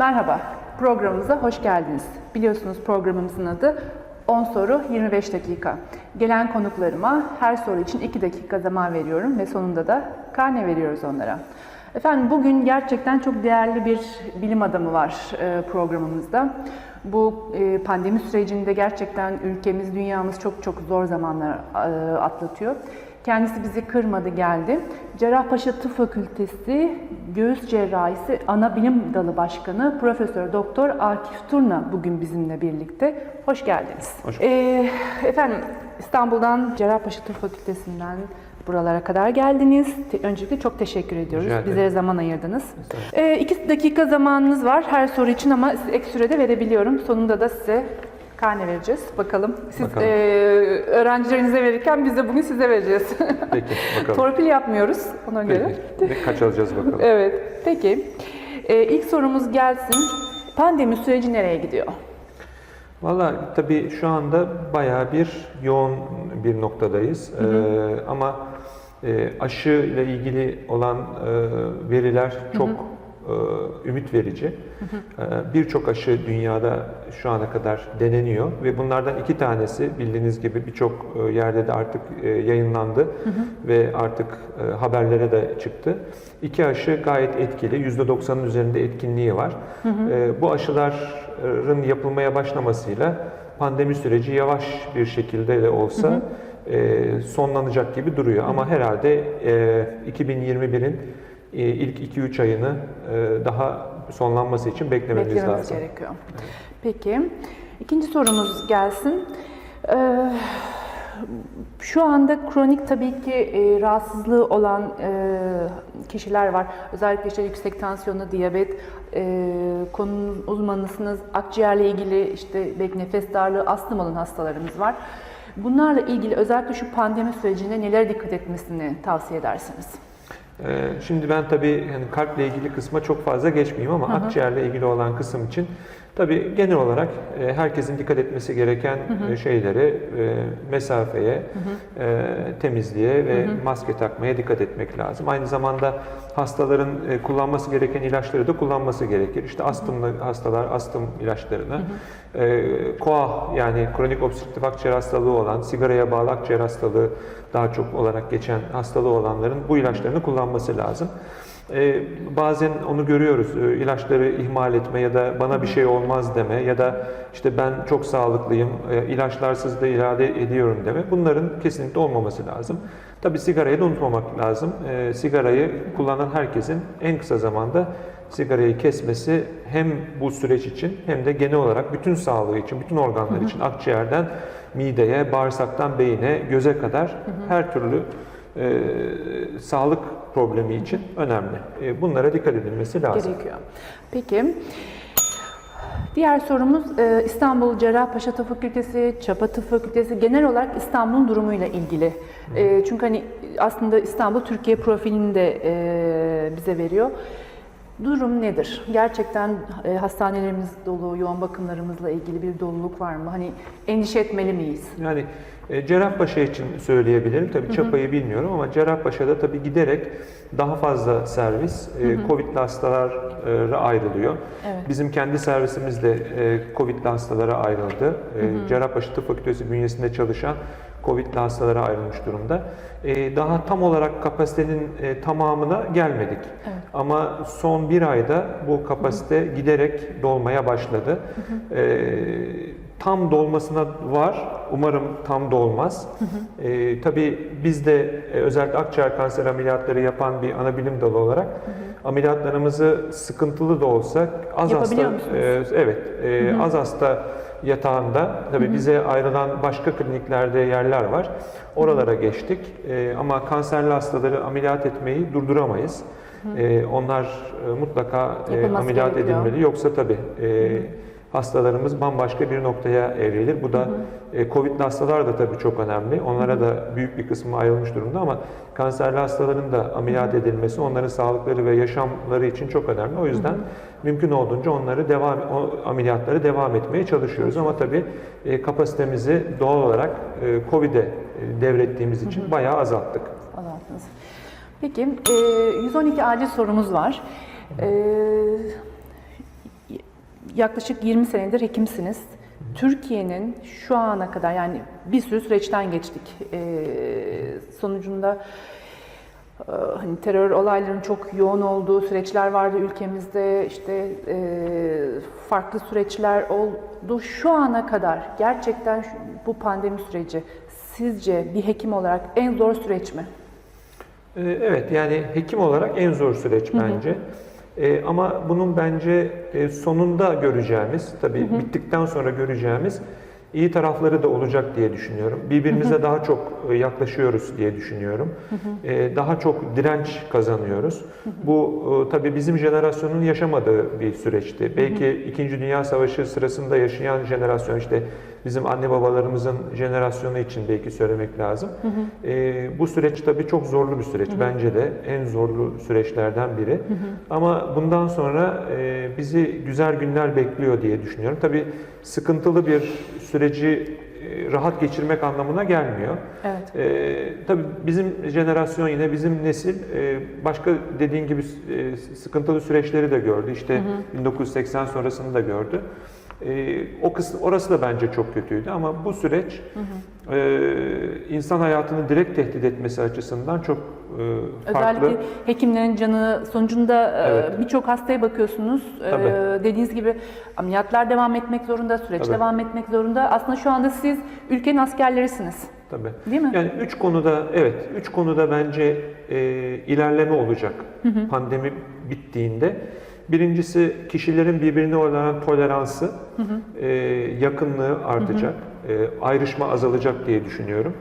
Merhaba, programımıza hoş geldiniz. Biliyorsunuz programımızın adı 10 soru 25 dakika. Gelen konuklarıma her soru için 2 dakika zaman veriyorum ve sonunda da karne veriyoruz onlara. Efendim bugün gerçekten çok değerli bir bilim adamı var e, programımızda. Bu e, pandemi sürecinde gerçekten ülkemiz, dünyamız çok çok zor zamanlar e, atlatıyor. Kendisi bizi kırmadı geldi. Cerrahpaşa Tıp Fakültesi Göğüs Cerrahisi Ana Bilim Dalı Başkanı Profesör Doktor Akif Turna bugün bizimle birlikte. Hoş geldiniz. Hoş Ee, efendim İstanbul'dan Cerrahpaşa Tıp Fakültesinden buralara kadar geldiniz. Te- öncelikle çok teşekkür ediyoruz. Rica ederim. Bizlere zaman ayırdınız. Ee, iki dakika zamanınız var her soru için ama size ek sürede verebiliyorum. Sonunda da size karne vereceğiz. Bakalım. Siz Bakalım. e, öğrencilerinize verirken biz de bugün size vereceğiz. Peki bakalım. Torpil yapmıyoruz ona göre. Peki. Kaç alacağız bakalım. Evet. Peki. Ee, ilk sorumuz gelsin. Pandemi süreci nereye gidiyor? Valla tabii şu anda bayağı bir yoğun bir noktadayız. Ee, ama e, aşı ile ilgili olan e, veriler çok e, ümit verici. Ee, Birçok aşı dünyada şu ana kadar deneniyor ve bunlardan iki tanesi bildiğiniz gibi birçok e, yerde de artık e, yayınlandı ve artık e, haberlere de çıktı. İki aşı gayet etkili, %90'ın üzerinde etkinliği var. E, Bu aşıların yapılmaya başlamasıyla pandemi süreci yavaş bir şekilde de olsa e, sonlanacak gibi duruyor. Ama herhalde e, 2021'in e, ilk 2-3 ayını e, daha sonlanması için beklememiz Beklememiz lazım. gerekiyor. Peki. İkinci sorumuz gelsin. Ee, şu anda kronik tabii ki e, rahatsızlığı olan e, kişiler var. Özellikle işte yüksek tansiyonlu diyabet, e, konunun uzmanısınız, akciğerle ilgili işte belki nefes darlığı, astım olan hastalarımız var. Bunlarla ilgili özellikle şu pandemi sürecinde nelere dikkat etmesini tavsiye edersiniz? Ee, Şimdi ben tabii hani kalple ilgili kısma çok fazla geçmeyeyim ama akciğerle ilgili olan kısım için tabii genel olarak e, herkesin dikkat etmesi gereken e, şeylere, e, mesafeye, e, temizliğe ve maske takmaya dikkat etmek lazım. Aynı zamanda hastaların kullanması gereken ilaçları da kullanması gerekir. İşte astımlı hastalar astım ilaçlarını, e, KOAH yani kronik obstrüktif akciğer hastalığı olan, sigaraya bağlı akciğer hastalığı daha çok olarak geçen hastalığı olanların bu ilaçlarını kullanması lazım. Ee, bazen onu görüyoruz, ee, ilaçları ihmal etme ya da bana bir şey olmaz deme ya da işte ben çok sağlıklıyım, e, ilaçlarsız da irade ediyorum deme. Bunların kesinlikle olmaması lazım. Tabii sigarayı da unutmamak lazım. Ee, sigarayı kullanan herkesin en kısa zamanda sigarayı kesmesi hem bu süreç için hem de genel olarak bütün sağlığı için, bütün organlar için akciğerden mideye, bağırsaktan beyine, göze kadar her türlü e, sağlık problemi için önemli. E, bunlara dikkat edilmesi lazım. gerekiyor. Peki. Diğer sorumuz e, İstanbul Cerrahpaşa Tıp Fakültesi, Çapa Tıp Fakültesi genel olarak İstanbul'un durumuyla ilgili. E, Çünkü hani aslında İstanbul Türkiye profilini de e, bize veriyor. Durum nedir? Gerçekten e, hastanelerimiz dolu, yoğun bakımlarımızla ilgili bir doluluk var mı? Hani endişe etmeli miyiz? Yani e, Cerrahpaşa için söyleyebilirim. Tabii Çapa'yı bilmiyorum ama Cerrahpaşa'da tabii giderek daha fazla servis e, Covid'li hastalara ayrılıyor. Evet. Bizim kendi servisimiz de e, Covid'li hastalara ayrıldı. E, Cerrahpaşa Tıp Fakültesi bünyesinde çalışan Covid'li hastalara ayrılmış durumda. E, daha tam olarak kapasitenin e, tamamına gelmedik. Evet. Ama son bir ayda bu kapasite giderek dolmaya başladı. E, tam dolmasına var. Umarım tam dolmaz. E, tabii biz de e, özellikle akciğer kanser ameliyatları yapan bir ana bilim dalı olarak ameliyatlarımızı sıkıntılı da olsa az hasta e, evet e, az hasta yatağında tabii bize ayrılan başka kliniklerde yerler var. Oralara geçtik. E, ama kanserli hastaları ameliyat etmeyi durduramayız. E, onlar e, mutlaka e, ameliyat gerekiyor. edilmeli. Yoksa tabii e, hastalarımız bambaşka bir noktaya evrilir. Bu da e, Covid'li hastalar da tabii çok önemli. Onlara da büyük bir kısmı ayrılmış durumda ama kanserli hastaların da ameliyat edilmesi onların sağlıkları ve yaşamları için çok önemli. O yüzden mümkün olduğunca onları devam o ameliyatları devam etmeye çalışıyoruz ama tabii e, kapasitemizi doğal olarak e, Covid'e e, devrettiğimiz için bayağı azalttık. Azalttınız. Peki, e, 112 acil sorumuz var. E, yaklaşık 20 senedir hekimsiniz. Türkiye'nin şu ana kadar yani bir sürü süreçten geçtik. Ee, sonucunda e, hani terör olaylarının çok yoğun olduğu süreçler vardı ülkemizde. İşte e, farklı süreçler oldu. Şu ana kadar gerçekten şu- bu pandemi süreci sizce bir hekim olarak en zor süreç mi? Ee, Evet yani hekim olarak en zor süreç bence. Ee, ama bunun bence e, sonunda göreceğimiz, tabii bittikten sonra göreceğimiz iyi tarafları da olacak diye düşünüyorum. Birbirimize daha çok e, yaklaşıyoruz diye düşünüyorum. Ee, daha çok direnç kazanıyoruz. Bu e, tabii bizim jenerasyonun yaşamadığı bir süreçti. Belki İkinci Dünya Savaşı sırasında yaşayan jenerasyon işte bizim anne babalarımızın jenerasyonu için belki söylemek lazım. Ee, bu süreç tabii çok zorlu bir süreç. Bence de en zorlu süreçlerden biri. Ama bundan sonra e, bizi güzel günler bekliyor diye düşünüyorum. Tabii sıkıntılı bir süreci e, rahat geçirmek anlamına gelmiyor. Evet. Ee, tabii bizim jenerasyon yine bizim nesil e, başka dediğin gibi e, sıkıntılı süreçleri de gördü. İşte 1980 sonrasını da gördü. Ee, o kısım orası da bence çok kötüydü ama bu süreç e, insan hayatını direkt tehdit etmesi açısından çok e, farklı. Özellikle hekimlerin canı sonucunda e, Evet. birçok hastaya bakıyorsunuz. E, Tabii. dediğiniz gibi ameliyatlar devam etmek zorunda, süreç Tabii. devam etmek zorunda. Aslında şu anda siz ülkenin askerlerisiniz. Tabii. Değil mi? Yani üç konuda evet üç konuda bence e, ilerleme olacak pandemi bittiğinde. Birincisi kişilerin birbirine olan toleransı, e, yakınlığı artacak, e, ayrışma azalacak diye düşünüyorum.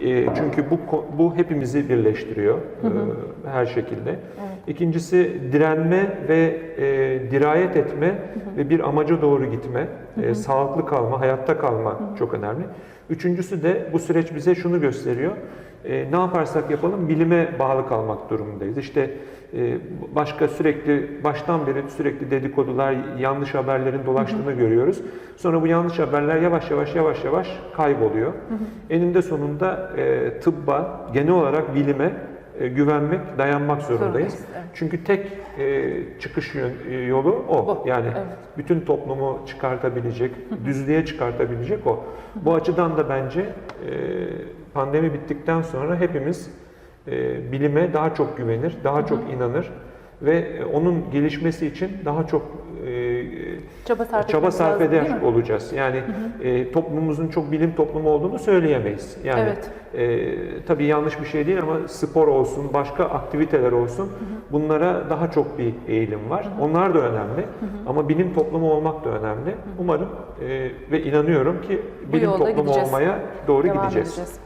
E, çünkü bu bu hepimizi birleştiriyor e, her şekilde. İkincisi direnme ve e, dirayet etme ve bir amaca doğru gitme, e, sağlıklı kalma, hayatta kalma çok önemli. Üçüncüsü de bu süreç bize şunu gösteriyor. E, ne yaparsak yapalım bilime bağlı kalmak durumundayız. İşte e, başka sürekli baştan beri sürekli dedikodular, yanlış haberlerin dolaştığını görüyoruz. Sonra bu yanlış haberler yavaş yavaş yavaş yavaş kayboluyor. Eninde sonunda e, tıbba, genel olarak bilime e, güvenmek, dayanmak zorundayız. Zorundayız, evet. Çünkü tek e, çıkış e, yolu o. Bu, Yani evet. bütün toplumu çıkartabilecek, düzlüğe çıkartabilecek o. Bu açıdan da bence e, pandemi bittikten sonra hepimiz e, bilime daha çok güvenir, daha çok inanır ve e, onun gelişmesi için daha çok Çaba sarf çaba sarf lazım, eder mi? olacağız. Yani e, toplumumuzun çok bilim toplumu olduğunu söyleyemeyiz. Yani Evet. e, tabii yanlış bir şey değil ama spor olsun, başka aktiviteler olsun bunlara daha çok bir eğilim var. Onlar da önemli ama bilim toplumu olmak da önemli. Umarım e, ve inanıyorum ki bilim toplumu gideceğiz. olmaya doğru Devam gideceğiz. edeceğiz.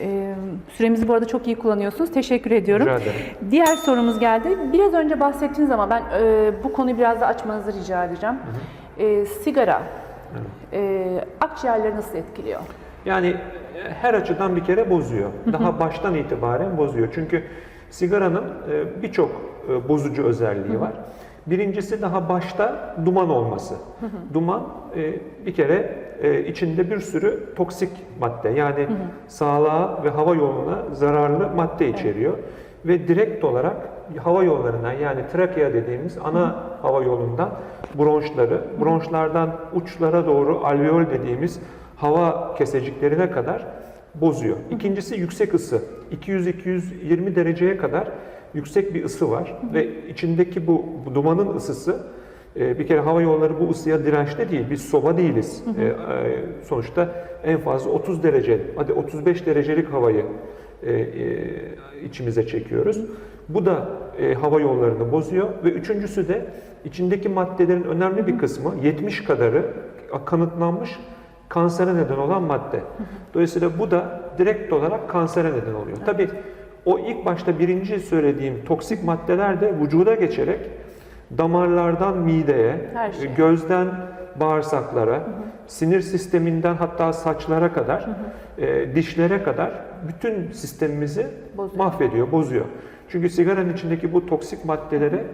E, süremizi bu arada çok iyi kullanıyorsunuz. Teşekkür ediyorum. Rica ederim. Diğer sorumuz geldi. Biraz önce bahsettiğiniz ama ben e, bu konuyu biraz da açmanızı rica edeceğim. E, sigara e, akciğerleri nasıl etkiliyor? Yani e, her açıdan bir kere bozuyor. Daha baştan itibaren bozuyor. Çünkü sigaranın e, birçok bozucu özelliği var. Birincisi daha başta duman olması. Duman bir kere e, içinde bir sürü toksik madde yani sağlığa ve hava yoluna zararlı madde içeriyor. Ve direkt olarak hava yollarından yani trakea dediğimiz ana hava yolundan bronşları, bronşlardan uçlara doğru alveol dediğimiz hava keseciklerine kadar bozuyor. İkincisi yüksek ısı. 200-220 dereceye kadar yüksek bir ısı var ve içindeki bu, dumanın ısısı bir kere hava yolları bu ısıya dirençli değil. Biz soba değiliz. E, e, sonuçta en fazla 30 derece, hadi 35 derecelik havayı e, e, içimize çekiyoruz. Bu da hava yollarını bozuyor ve üçüncüsü de içindeki maddelerin önemli bir kısmı 70 kadarı kanıtlanmış kansere neden olan madde. Dolayısıyla bu da direkt olarak kansere neden oluyor. Tabii o ilk başta birinci söylediğim toksik maddeler de vücuda geçerek damarlardan mideye, şey. gözden bağırsaklara, sinir sisteminden hatta saçlara kadar, e, dişlere kadar bütün sistemimizi Bozuyor. mahvediyor, bozuyor. Çünkü sigaranın içindeki bu toksik maddelere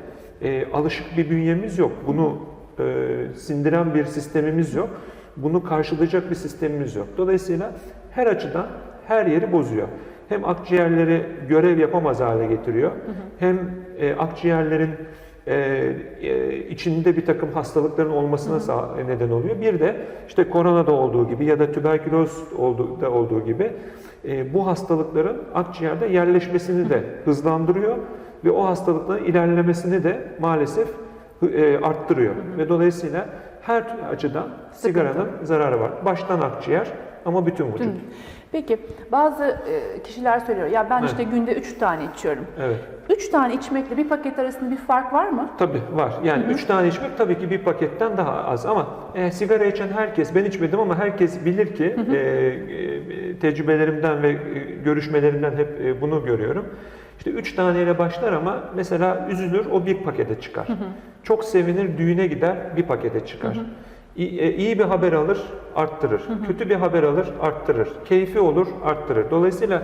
e, alışık bir bünyemiz yok. Bunu e, sindiren bir sistemimiz yok. Bunu karşılayacak bir sistemimiz yok. Dolayısıyla her açıdan her yeri bozuyor. Hem akciğerleri görev yapamaz hale getiriyor, hem e, akciğerlerin e, e, içinde bir takım hastalıkların olmasına sağ- neden oluyor. Bir de işte koronada olduğu gibi ya da tüberküloz olduğu, da olduğu gibi e, bu hastalıkların akciğerde yerleşmesini de hızlandırıyor ve o hastalıkların ilerlemesini de maalesef e, arttırıyor. Ve dolayısıyla her açıdan sigaranın zararı var. Baştan akciğer ama bütün vücut. Peki bazı e, kişiler söylüyor ya ben Evet. işte günde 3 tane içiyorum. Evet. 3 tane içmekle bir paket arasında bir fark var mı? Tabii var. Yani üç tane içmek tabii ki bir paketten daha az ama e, sigara içen herkes, ben içmedim ama herkes bilir ki e, e, tecrübelerimden ve e, görüşmelerimden hep e, bunu görüyorum. İşte üç taneyle başlar ama mesela üzülür o bir pakete çıkar. Çok sevinir düğüne gider bir pakete çıkar. İyi, e, iyi bir haber alır, arttırır. Kötü bir haber alır, arttırır. Keyfi olur, arttırır. Dolayısıyla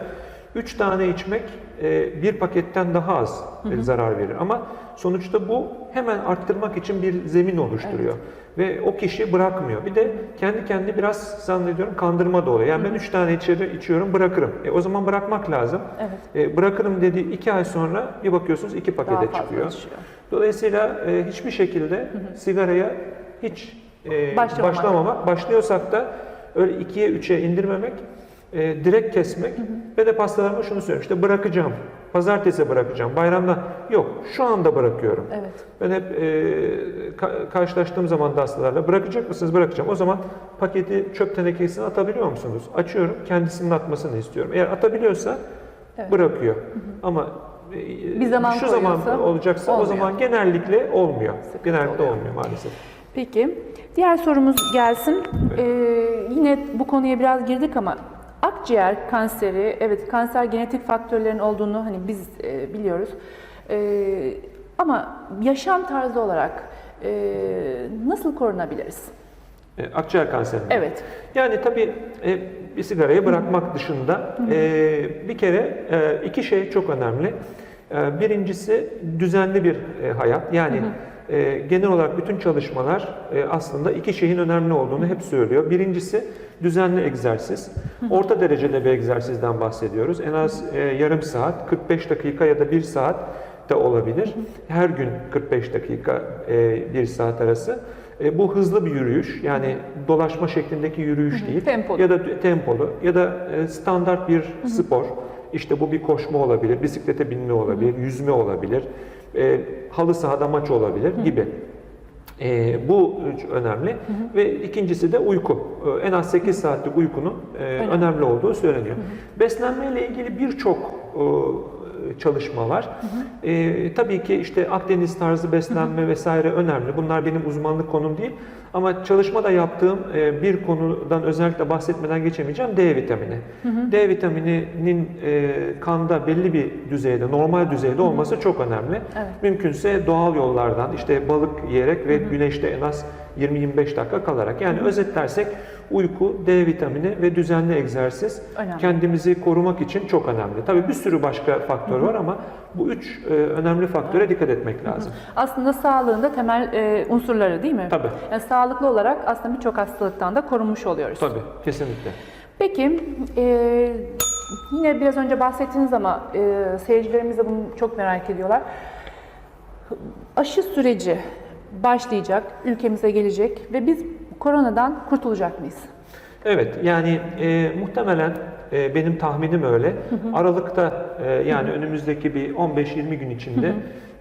üç tane içmek e, bir paketten daha az e, zarar verir. Ama sonuçta bu hemen arttırmak için bir zemin oluşturuyor. Ve o kişi bırakmıyor. Bir de kendi kendini biraz zannediyorum kandırma da oluyor. Yani ben üç tane içeri içiyorum bırakırım. E, o zaman bırakmak lazım. Evet. E, bırakırım dediği iki ay sonra bir bakıyorsunuz iki Daha pakete fazla çıkıyor. içiyor. Dolayısıyla e, hiçbir şekilde sigaraya hiç e, Başlamamak. başlamamak, başlıyorsak da öyle ikiye üçe indirmemek, e, direkt kesmek ve de pastalarıma şunu söylüyorum işte bırakacağım, pazartesi bırakacağım, bayramda yok şu anda bırakıyorum. Evet. Ben hep e, ka- karşılaştığım zaman da hastalarla bırakacak mısınız? Bırakacağım. O zaman paketi çöp tenekesine atabiliyor musunuz? Açıyorum, kendisinin atmasını istiyorum. Eğer atabiliyorsa Evet. bırakıyor. Ama e, Bir zaman şu zaman olacaksa o olmuyor. zaman genellikle olmuyor. Sıkıntı genellikle oluyor. olmuyor maalesef. Peki diğer sorumuz gelsin. Ee, yine bu konuya biraz girdik ama akciğer kanseri, evet kanser genetik faktörlerin olduğunu hani biz e, biliyoruz. Ee, ama yaşam tarzı olarak e, nasıl korunabiliriz? E, akciğer kanseri. mi? Evet. Yani tabii e, bir sigarayı bırakmak dışında e, bir kere e, iki şey çok önemli. E, birincisi düzenli bir e, hayat. Yani e, genel olarak bütün çalışmalar e, aslında iki şeyin önemli olduğunu hep söylüyor. Birincisi düzenli egzersiz. Orta derecede bir egzersizden bahsediyoruz. En az e, yarım saat, 45 dakika ya da bir saat de olabilir. Her gün 45 dakika, e, bir saat arası. E, bu hızlı bir yürüyüş, yani dolaşma şeklindeki yürüyüş değil. Tempolu. Ya da tempolu ya da e, standart bir spor. İşte bu bir koşma olabilir, bisiklete binme olabilir, yüzme olabilir, e, halı sahada maç olabilir gibi. E, bu önemli ve ikincisi de uyku. E, en az 8 saatlik uykunun e, önemli. olduğu söyleniyor. Beslenmeyle ilgili birçok e, çalışma var. E, tabii ki işte Akdeniz tarzı beslenme vesaire önemli. Bunlar benim uzmanlık konum değil. Ama çalışmada yaptığım e, bir konudan özellikle bahsetmeden geçemeyeceğim D vitamini. D vitamininin e, kanda belli bir düzeyde, normal düzeyde olması çok önemli. Evet. Mümkünse doğal yollardan işte balık yiyerek ve güneşte en az 20-25 dakika kalarak. Yani özetlersek uyku, D vitamini ve düzenli egzersiz Önemli. kendimizi korumak için çok önemli. Tabii bir sürü başka faktör var ama bu üç e, önemli faktöre dikkat etmek lazım. Aslında sağlığın da temel e, unsurları değil mi? Tabii. Yani sağlıklı olarak aslında birçok hastalıktan da korunmuş oluyoruz. Tabii, kesinlikle. Peki, e, yine biraz önce bahsettiniz ama e, seyircilerimiz de bunu çok merak ediyorlar. Aşı süreci başlayacak, ülkemize gelecek ve biz koronadan kurtulacak mıyız? Evet, yani e, muhtemelen e, benim tahminim öyle. Aralıkta e, yani önümüzdeki bir 15-20 gün içinde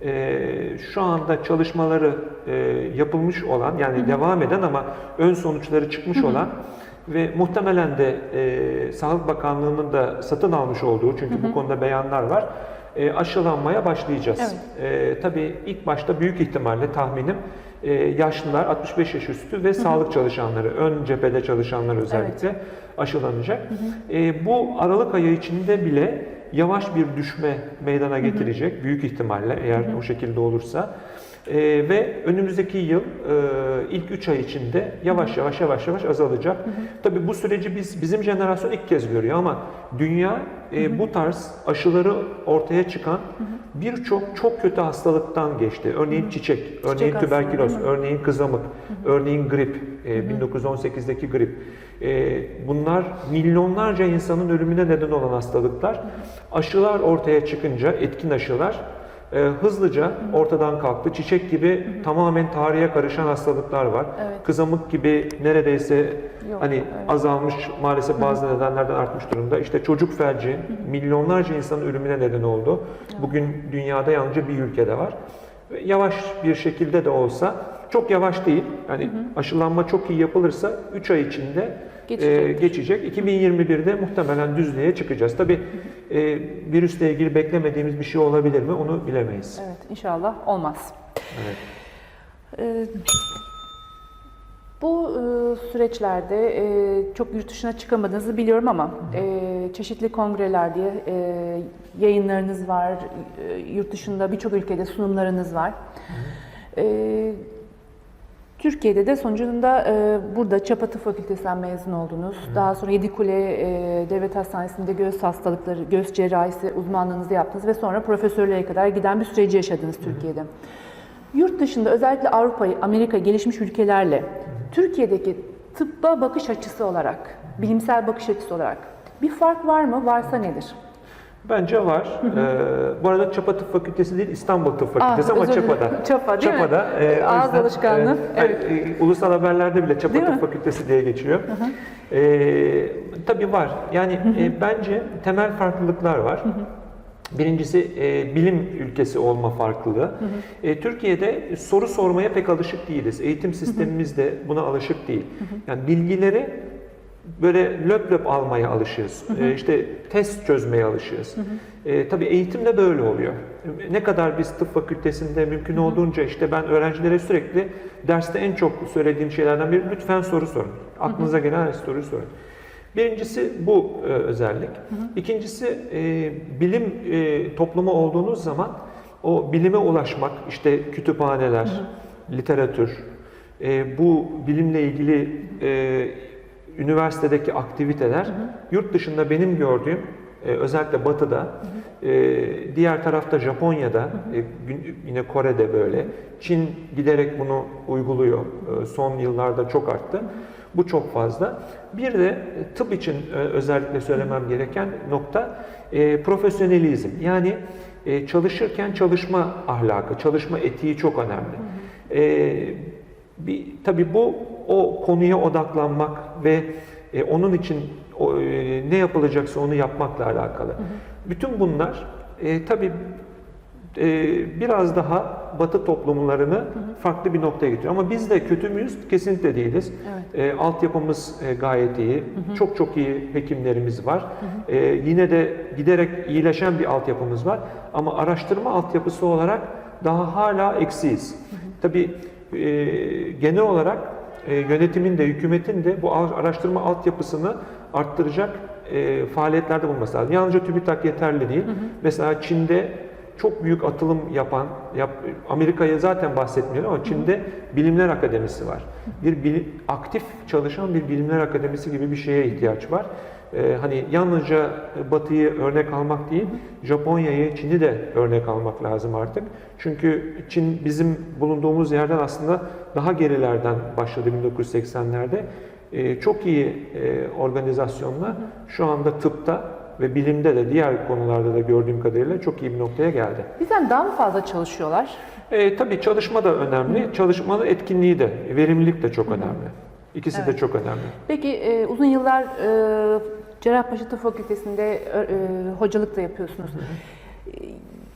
e, şu anda çalışmaları e, yapılmış olan yani devam eden ama ön sonuçları çıkmış olan ve muhtemelen de e, Sağlık Bakanlığı'nın da satın almış olduğu çünkü bu konuda beyanlar var. E, aşılanmaya başlayacağız. E, tabii ilk başta büyük ihtimalle tahminim e, yaşlılar 65 yaş üstü ve sağlık çalışanları, ön cephede çalışanlar özellikle aşılanacak. E, bu Aralık ayı içinde bile yavaş bir düşme meydana getirecek büyük ihtimalle eğer o şekilde olursa. E, ve önümüzdeki yıl e, ilk 3 ay içinde yavaş yavaş yavaş yavaş azalacak. Tabii bu süreci biz bizim jenerasyon ilk kez görüyor ama dünya e, bu tarz aşıları ortaya çıkan birçok çok kötü hastalıktan geçti. Örneğin çiçek, örneğin hastalığı, tüberküloz, değil mi? örneğin kızamık, örneğin grip, e, 1918'deki grip. E, bunlar milyonlarca insanın ölümüne neden olan hastalıklar. Aşılar ortaya çıkınca, etkin aşılar e, hızlıca ortadan kalktı. Çiçek gibi tamamen tarihe karışan hastalıklar var. Evet. Kızamık gibi neredeyse Yok, hani evet. azalmış maalesef bazı nedenlerden artmış durumda. İşte çocuk felci milyonlarca insanın ölümüne neden oldu. Bugün dünyada yalnızca bir ülkede var. Yavaş bir şekilde de olsa çok yavaş değil. Yani aşılanma çok iyi yapılırsa 3 ay içinde e, geçecek. 2021'de muhtemelen düzlüğe çıkacağız. Tabii e, virüsle ilgili beklemediğimiz bir şey olabilir mi onu bilemeyiz. Evet, inşallah olmaz. Evet. Ee, Bu e, süreçlerde e, çok yurt dışına çıkamadığınızı biliyorum ama e, çeşitli kongrelerde e, yayınlarınız var, e, yurt dışında birçok ülkede sunumlarınız var. E, Türkiye'de de sonucunda e, burada Çapa Tıp Fakültesinden mezun oldunuz. Daha sonra Yedikule e, Devlet Hastanesi'nde göğüs hastalıkları, göğüs cerrahisi uzmanlığınızı yaptınız ve sonra profesörlüğe kadar giden bir süreci yaşadınız Türkiye'de. Yurt dışında özellikle Avrupa, Amerika gelişmiş ülkelerle Türkiye'deki tıbba bakış açısı olarak, bilimsel bakış açısı olarak bir fark var mı? Varsa nedir? Bence var. Ee, bu arada Çapa Tıp Fakültesi değil İstanbul Tıp Fakültesi Ah, ama. Çapa'da. Çapa değil mi? Çapa'da. e, o Ağız yüzden, alışkanlığı, e, evet. e, ulusal haberlerde bile Çapa Değil Tıp mi? Fakültesi diye geçiyor. E, tabii var. Yani e, bence temel farklılıklar var. Birincisi e, bilim ülkesi olma farklılığı. E, Türkiye'de soru sormaya pek alışık değiliz. Eğitim sistemimiz de buna alışık değil. Yani bilgileri böyle löp löp almaya alışığız. E, işte test çözmeye alışığız. E, tabii eğitim de böyle oluyor. Ne kadar biz tıp fakültesinde mümkün olduğunca işte ben öğrencilere sürekli derste en çok söylediğim şeylerden biri lütfen soru sorun. Aklınıza gelen her soruyu sorun. Birincisi bu e, özellik. İkincisi e, bilim e, toplumu olduğunuz zaman o bilime ulaşmak, işte kütüphaneler, literatür, e, bu bilimle ilgili e, üniversitedeki aktiviteler yurt dışında benim gördüğüm e, özellikle batıda, e, diğer tarafta Japonya'da, e, gün- yine Kore'de böyle, Çin giderek bunu uyguluyor. E, son yıllarda çok arttı. Bu çok fazla. Bir de e, tıp için e, özellikle söylemem gereken nokta e, profesyonelizm. Yani e, çalışırken çalışma ahlakı, çalışma etiği çok önemli. E, bir, tabii bu o konuya odaklanmak ve e, onun için o, e, ne yapılacaksa onu yapmakla alakalı. Bütün bunlar e, tabii e, biraz daha Batı toplumlarını farklı bir noktaya getiriyor. Ama biz de kötü müyüz? Kesinlikle değiliz. E, altyapımız e, gayet iyi. Çok çok iyi hekimlerimiz var. E, yine de giderek iyileşen bir altyapımız var. Ama araştırma altyapısı olarak daha hala eksiyiz. Tabii e, genel olarak e, yönetimin de hükümetin de bu araştırma altyapısını arttıracak e, faaliyetlerde bulunması lazım. Yalnızca TÜBİTAK yeterli değil. Mesela Çin'de çok büyük atılım yapan, yap, Amerika'ya zaten bahsetmiyorum ama Çin'de bilimler akademisi var. Bir bilim, aktif çalışan bir bilimler akademisi gibi bir şeye ihtiyaç var. Ee, hani yalnızca Batı'yı örnek almak değil, Japonya'yı, Çin'i de örnek almak lazım artık. Çünkü Çin bizim bulunduğumuz yerden aslında daha gerilerden başladı 1980'lerde. Ee, çok iyi e, organizasyonla şu anda tıpta ve bilimde de diğer konularda da gördüğüm kadarıyla çok iyi bir noktaya geldi. Bizden daha mı fazla çalışıyorlar? E, tabii çalışma da önemli, çalışmanın etkinliği de, verimlilik de çok önemli. İkisi de Evet. çok önemli. Peki e, uzun yıllar e, Cerrahpaşa Tıp Fakültesi'nde e, e, hocalık da yapıyorsunuz. E,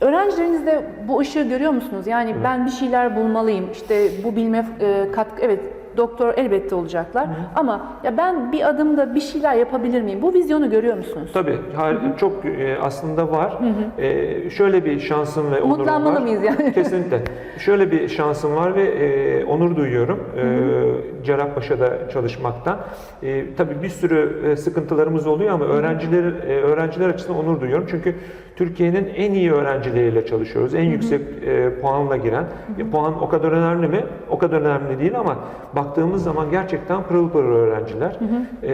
Öğrencilerinizde bu ışığı görüyor musunuz? Yani ben bir şeyler bulmalıyım. İşte bu bilme e, katkı evet doktor elbette olacaklar ama ya ben bir adımda bir şeyler yapabilir miyim? Bu vizyonu görüyor musunuz? Tabii har- çok e, aslında var. E, şöyle bir şansım ve onurum var. Umutlanmalı mıyız yani? Kesinlikle. Şöyle bir şansım var ve e, onur duyuyorum e, Cerrahpaşa'da çalışmaktan. E, tabii bir sürü e, sıkıntılarımız oluyor ama öğrenciler e, öğrenciler açısından onur duyuyorum. Çünkü Türkiye'nin en iyi öğrencileriyle çalışıyoruz. En yüksek e, puanla giren. E, puan o kadar önemli mi? O kadar önemli değil ama baktığımız zaman gerçekten pırıl pırıl öğrenciler. E,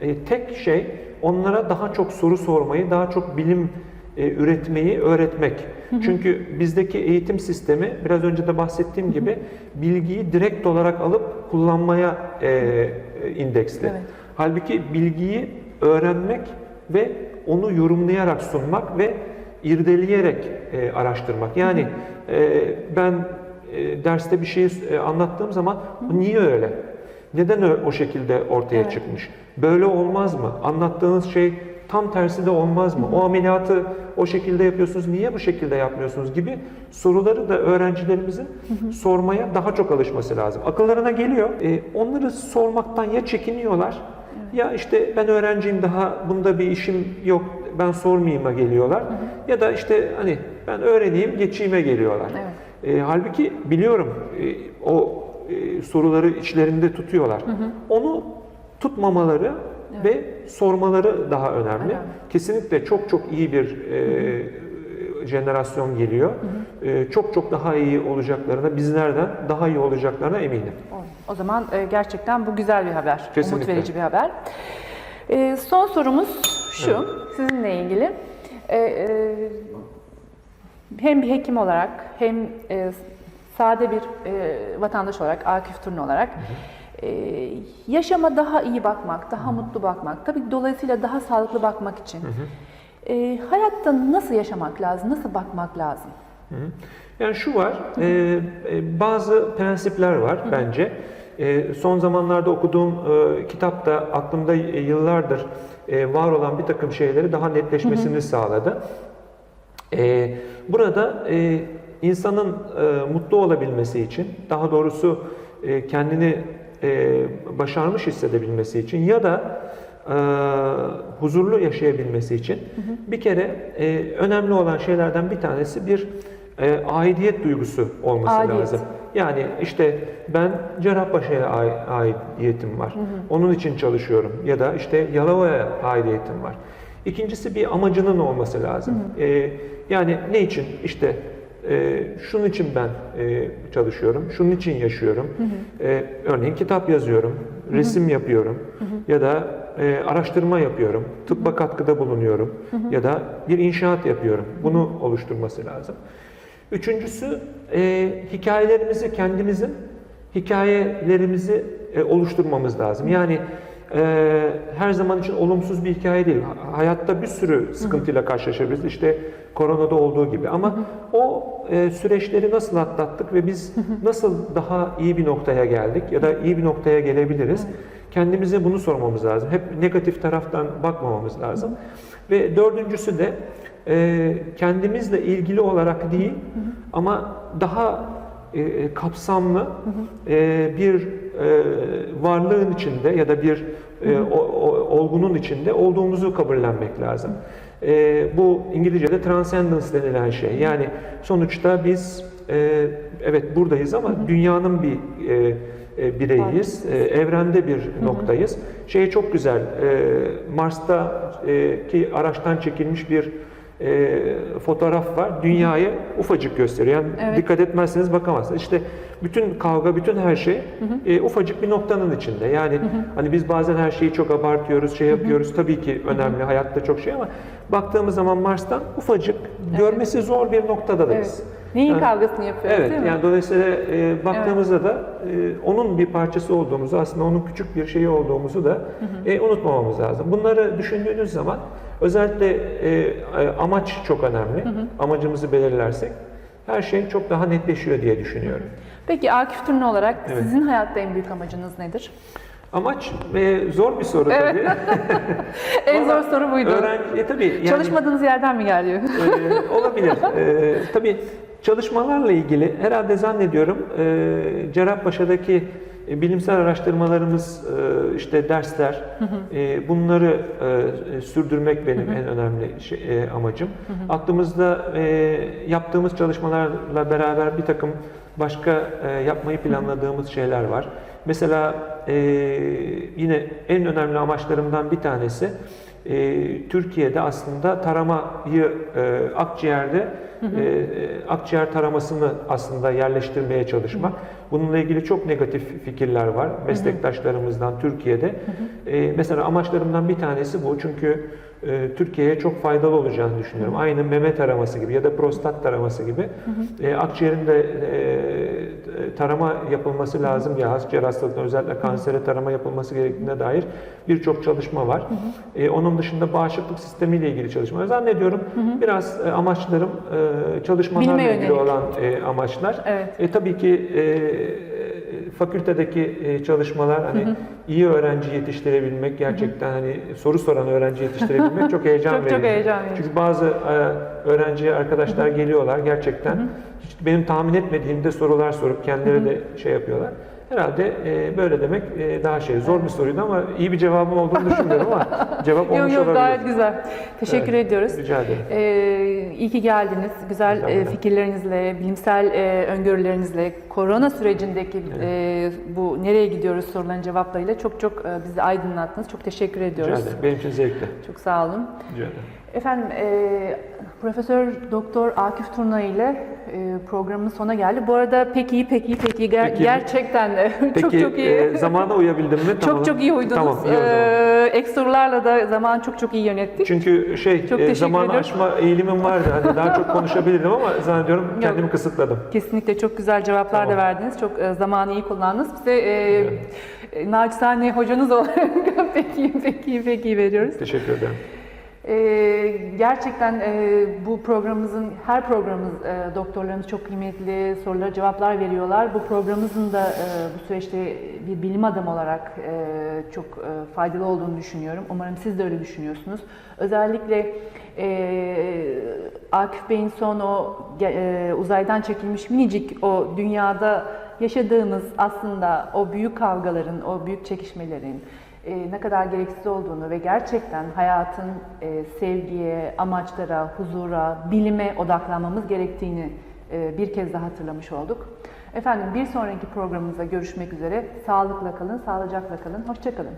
e, tek şey onlara daha çok soru sormayı, daha çok bilim e, üretmeyi öğretmek. Çünkü bizdeki eğitim sistemi biraz önce de bahsettiğim gibi bilgiyi direkt olarak alıp kullanmaya e, e, indeksli. Evet. Halbuki bilgiyi öğrenmek ve onu yorumlayarak sunmak ve irdeleyerek e, araştırmak. Yani e, ben e, derste bir şeyi e, anlattığım zaman niye öyle? Neden o şekilde ortaya Evet. çıkmış? Böyle olmaz mı? Anlattığınız şey tam tersi de olmaz mı? O ameliyatı o şekilde yapıyorsunuz, niye bu şekilde yapmıyorsunuz gibi soruları da öğrencilerimizin sormaya daha çok alışması lazım. Akıllarına geliyor. E, onları sormaktan ya çekiniyorlar ya işte ben öğrenciyim daha bunda bir işim yok ben sormayayım'a geliyorlar. Ya da işte hani ben öğreneyim geçeyime geliyorlar. Evet. E, halbuki biliyorum e, o e, soruları içlerinde tutuyorlar. Onu tutmamaları ve sormaları daha önemli. Önemli. Kesinlikle çok çok iyi bir e, jenerasyon geliyor. E, çok çok daha iyi olacaklarına, bizlerden daha iyi olacaklarına eminim. O zaman e, gerçekten bu güzel bir haber. Umut Kesinlikle. verici bir haber. E, son sorumuz şu, sizinle ilgili. E, e, hem bir hekim olarak hem e, sade bir e, vatandaş olarak, Akif Turna olarak e, yaşama daha iyi bakmak, daha mutlu bakmak, tabii dolayısıyla daha sağlıklı bakmak için. E, hayatta nasıl yaşamak lazım, nasıl bakmak lazım? Yani şu var, e, e, bazı prensipler var bence. E, son zamanlarda okuduğum e, kitapta aklımda e, yıllardır e, var olan bir takım şeyleri daha netleşmesini sağladı. E, burada e, insanın e, mutlu olabilmesi için, daha doğrusu e, kendini e, başarmış hissedebilmesi için ya da e, huzurlu yaşayabilmesi için bir kere e, önemli olan şeylerden bir tanesi bir e, aidiyet duygusu olması Aidiyet. lazım. Yani işte ben Cerrahpaşa'ya ai- aidiyetim var. Onun için çalışıyorum. Ya da işte Yalova'ya aidiyetim var. İkincisi bir amacının olması lazım. E, yani ne için? İşte e, şunun için ben e, çalışıyorum, şunun için yaşıyorum. E, örneğin kitap yazıyorum, resim yapıyorum ya da e, araştırma yapıyorum, tıbba katkıda bulunuyorum ya da bir inşaat yapıyorum. Bunu oluşturması lazım. Üçüncüsü e, hikayelerimizi kendimizin hikayelerimizi e, oluşturmamız lazım. Yani e, her zaman için olumsuz bir hikaye değil. Ha- Hayatta bir sürü sıkıntıyla karşılaşabiliriz. İşte koronada olduğu gibi. Ama o e, süreçleri nasıl atlattık ve biz nasıl daha iyi bir noktaya geldik ya da iyi bir noktaya gelebiliriz? Kendimize bunu sormamız lazım. Hep negatif taraftan bakmamamız lazım. Ve dördüncüsü de e, kendimizle ilgili olarak değil ama daha e, kapsamlı e, bir e, varlığın içinde ya da bir e, o, o- olgunun içinde olduğumuzu kabullenmek lazım. E, bu İngilizce'de transcendence denilen şey. Yani sonuçta biz e, evet buradayız ama dünyanın bir e, e, bireyiz, e, evrende bir noktayız. Şey çok güzel, e, Mars'ta e, ki araçtan çekilmiş bir e, fotoğraf var. Dünyayı ufacık gösteriyor. Yani Evet. dikkat etmezseniz bakamazsınız. İşte bütün kavga, bütün her şey e, ufacık bir noktanın içinde. Yani hani biz bazen her şeyi çok abartıyoruz, şey yapıyoruz. Tabii ki önemli, hayatta çok şey ama baktığımız zaman Mars'tan ufacık, görmesi zor bir noktadayız. Evet. Neyin Yani- kavgasını yapıyoruz Evet, değil mi? yani dolayısıyla e, baktığımızda da e, onun bir parçası olduğumuzu, aslında onun küçük bir şeyi olduğumuzu da e, unutmamamız lazım. Bunları düşündüğünüz zaman özellikle e, e, amaç çok önemli. Amacımızı belirlersek her şey çok daha netleşiyor diye düşünüyorum. Peki Akif Turna olarak Evet. sizin hayatta en büyük amacınız nedir? Amaç e, zor bir soru Evet. tabii. En zor soru buydu. Öğrenci, e, tabii yani, Çalışmadığınız yerden mi geliyor? Ee, olabilir. Ee, tabii çalışmalarla ilgili herhalde zannediyorum e, Cerrahpaşa'daki e, bilimsel araştırmalarımız, e, işte dersler, e, bunları e, sürdürmek benim en önemli şey, e, amacım. Aklımızda e, yaptığımız çalışmalarla beraber bir takım başka e, yapmayı planladığımız şeyler var. Mesela e, yine en önemli amaçlarımdan bir tanesi e, Türkiye'de aslında taramayı e, akciğerde e, akciğer taramasını aslında yerleştirmeye çalışmak. Bununla ilgili çok negatif fikirler var meslektaşlarımızdan Türkiye'de. E, mesela amaçlarımdan bir tanesi bu. Çünkü e, Türkiye'ye çok faydalı olacağını düşünüyorum. Aynı meme taraması gibi ya da prostat taraması gibi. E, akciğerin de e, tarama yapılması lazım ya hasciğer hastalıklarına özellikle kansere tarama yapılması gerektiğine dair birçok çalışma var. E, onun dışında bağışıklık sistemiyle ilgili çalışmalar. Zannediyorum biraz e, amaçlarım e, çalışmalarla ilgili olan e, amaçlar. Evet. E, tabii ki e, fakültedeki e, çalışmalar hani iyi öğrenci yetiştirebilmek gerçekten hani soru soran öğrenci yetiştirebilmek çok heyecan Çok çok verici. heyecan verici. Çünkü bazı e, öğrenci arkadaşlar geliyorlar gerçekten hiç benim tahmin etmediğimde sorular sorup kendileri de şey yapıyorlar. Herhalde e, böyle demek e, daha şey zor bir soruydu ama iyi bir cevabım olduğunu düşünmüyorum ama cevap Yok olmuş yok olabilir. gayet güzel. Teşekkür Evet, ediyoruz. Rica ederim. Ee, iyi ki geldiniz. Güzel Rica e, fikirlerinizle, bilimsel e, öngörülerinizle, korona sürecindeki e, bu nereye gidiyoruz soruların cevaplarıyla çok çok e, bizi aydınlattınız. Çok teşekkür Rica ediyoruz. ederim. Benim için zevkli. Çok sağ olun. Rica ederim. Efendim, e, Profesör Doktor Akif Turna ile e, programın sona geldi. Bu arada pek iyi, pek iyi, pek iyi. Ger- Peki. gerçekten Peki çok çok iyi. e, zamana uyabildim mi? Tamam. çok çok iyi uydunuz. Tamam, iyi. Ee, ek sorularla da zaman çok çok iyi yönettik. Çünkü şey Çok e, teşekkür zaman ediyorum. aşma eğilimim vardı. Hani daha çok konuşabilirdim ama zannediyorum kendimi kısıtladım. Kesinlikle çok güzel cevaplar da Tamam. verdiniz. Çok e, zamanı iyi kullandınız. Bize e, e, naçizane hocanız olarak pek iyi, pek iyi, pek iyi veriyoruz. Teşekkür ederim. E, gerçekten e, bu programımızın, her programımız, e, doktorlarımız çok kıymetli sorulara cevaplar veriyorlar. Bu programımızın da e, bu süreçte bir bilim adamı olarak e, çok e, faydalı olduğunu düşünüyorum. Umarım siz de öyle düşünüyorsunuz. Özellikle e, Akif Bey'in son o e, uzaydan çekilmiş minicik o dünyada yaşadığımız aslında o büyük kavgaların, o büyük çekişmelerin e, ne kadar gereksiz olduğunu ve gerçekten hayatın e, sevgiye, amaçlara, huzura, bilime odaklanmamız gerektiğini e, bir kez daha hatırlamış olduk. Efendim bir sonraki programımızda görüşmek üzere. Sağlıkla kalın, sağlıcakla kalın. Hoşçakalın.